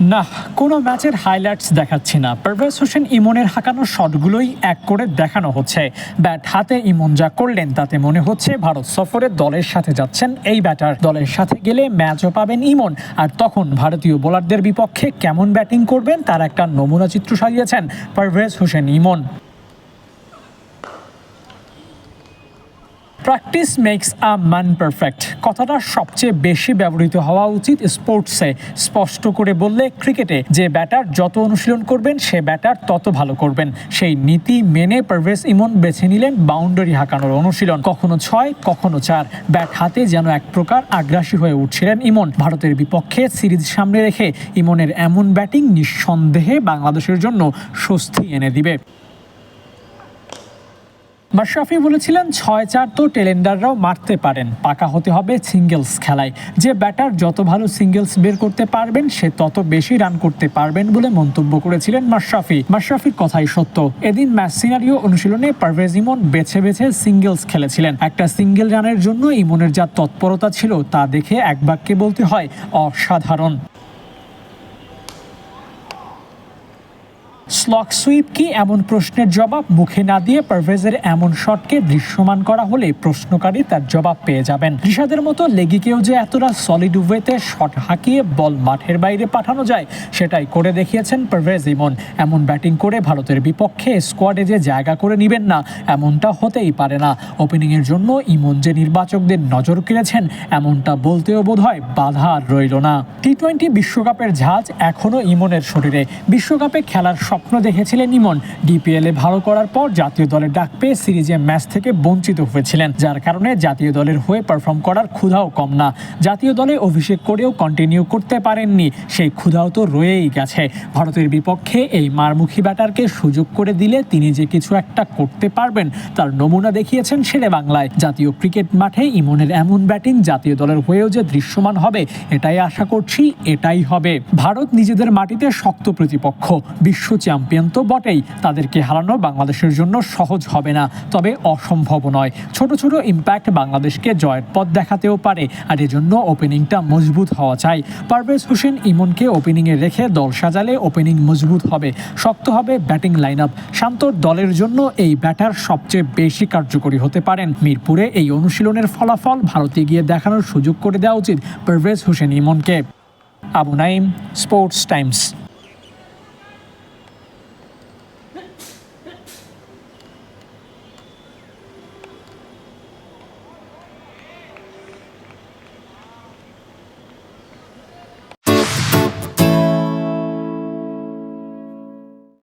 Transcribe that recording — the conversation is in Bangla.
না, কোনো ম্যাচের হাইলাইটস দেখাচ্ছি না। পারভেজ হোসেন ইমনের হাঁকানো শটগুলোই এক করে দেখানো হচ্ছে। ব্যাট হাতে ইমন যা করলেন, তাতে মনে হচ্ছে ভারত সফরে দলের সাথে যাচ্ছেন এই ব্যাটার দলের সাথে গেলে ম্যাচও পাবেন ইমন। আর তখন ভারতীয় বোলারদের বিপক্ষে কেমন ব্যাটিং করবেন, তার একটা নমুনা চিত্র সাজিয়েছেন Parvez Hossain Imon. Practice makes a man perfect কথাটা সবচেয়ে বেশি ব্যবহৃত হওয়া উচিত স্পোর্টসে স্পষ্ট করে বললে ক্রিকেটে যে ব্যাটার যত অনুশীলন করবেন, সে ব্যাটার তত ভালো করবেন। সেই নীতি মেনে পারভেজ ইমন বেছে নিলেন বাউন্ডারি হাঁকানোর অনুশীলন। কখনো ছয়, কখনো চার। ব্যাট হাতে যেন এক প্রকার আগ্রাসী হয়ে উঠছিলেন ইমন। ভারতের বিপক্ষে সিরিজ সামনে রেখে ইমনের এমন ব্যাটিং নিঃসন্দেহে বাংলাদেশের জন্য স্বস্তি এনে দিবে। মাশরাফি বলেছিলেন ছয় চার তো টেলেন্ডাররাও মারতে পারেন, পাকা হতে হবে সিঙ্গেলস খেলায়। যে ব্যাটার যত ভালো সিঙ্গেলস বের করতে পারবেন, সে তত বেশি রান করতে পারবেন বলে মন্তব্য করেছিলেন মাশরাফি মাশরাফির কথাই সত্য। এদিন ম্যাচ সিনারিও অনুশীলনে পারভেজ ইমন বেছে বেছে সিঙ্গেলস খেলেছিলেন। একটা সিঙ্গেল রানের জন্য ইমনের যা তৎপরতা ছিল, তা দেখে এক বাক্যে বলতে হয়, অসাধারণ। স্লক সুইপ কি এমন প্রশ্নের জবাব? মুখে না দিয়ে পারভেজের এমন শটকে দৃশ্যমান করা হলে প্রশ্নকারী তার জবাব পেয়ে যাবেন। ঋষাদের মতো লেগিকেও যে এতটা সলিড ওয়েতে শট হাঁকিয়ে বল মাঠের বাইরে পাঠানো যায়, সেটাই করে দেখিয়েছেন পারভেজ ইমন। এমন ব্যাটিং করে ভারতের বিপক্ষে স্কোয়াডে যে জায়গা করে নেবেন না, এমনটা হতেই পারে না। ওপেনিংয়ের জন্য ইমন যে নির্বাচকদের নজর কেড়েছেন, এমনটা বলতেও বোধ হয় বাধা আর রইল না। টি টোয়েন্টি বিশ্বকাপের ঝাঁজ এখনও ইমনের শরীরে। বিশ্বকাপে খেলার স্বপ্ন দেখেছিলেন ইমন। ডিপিএল ভালো করার পর জাতীয় দলের ডাক পেয়ে সিরিজে ম্যাচ থেকে বঞ্চিত হয়েছিলেন, যার কারণে জাতীয় দলের হয়ে পারফর্ম করার ক্ষুধাও কম না। জাতীয় দলে অভিষেক করেও কন্টিনিউ করতে পারেননি, সেই ক্ষুধাও তো রয়েই গেছে। ভারতের বিপক্ষে এই মারমুখী ব্যাটারকে সুযোগ করে দিলে তিনি যে কিছু একটা করতে পারবেন, তার নমুনা দেখিয়েছেন শেরে বাংলায়। জাতীয় ক্রিকেট মাঠে ইমনের এমন ব্যাটিং জাতীয় দলের হয়েও যে দৃশ্যমান হবে, এটাই আশা করছি এটাই হবে। ভারত নিজেদের মাটিতে শক্ত প্রতিপক্ষ। বিশ্ব চ্যাম্পিয়ন তো বটেই। তাদেরকে হারানো বাংলাদেশের জন্য সহজ হবে না, তবে অসম্ভব নয়। ছোট ছোট ইম্প্যাক্ট বাংলাদেশকে জয়ের পথ দেখাতেও পারে, আর এজন্য ওপেনিংটা মজবুত হওয়া চাই। পারভেজ হোসেন ইমনকে ওপেনিংয়ে রেখে দল সাজালে ওপেনিং মজবুত হবে, শক্ত হবে ব্যাটিং লাইন আপ শান্তর দলের জন্য এই ব্যাটার সবচেয়ে বেশি কার্যকরী হতে পারেন। মিরপুরে এই অনুশীলনের ফলাফল ভারতে গিয়ে দেখানোর সুযোগ করে দেওয়া উচিত Parvez Hossain ইমনকে। Abu Naim sports times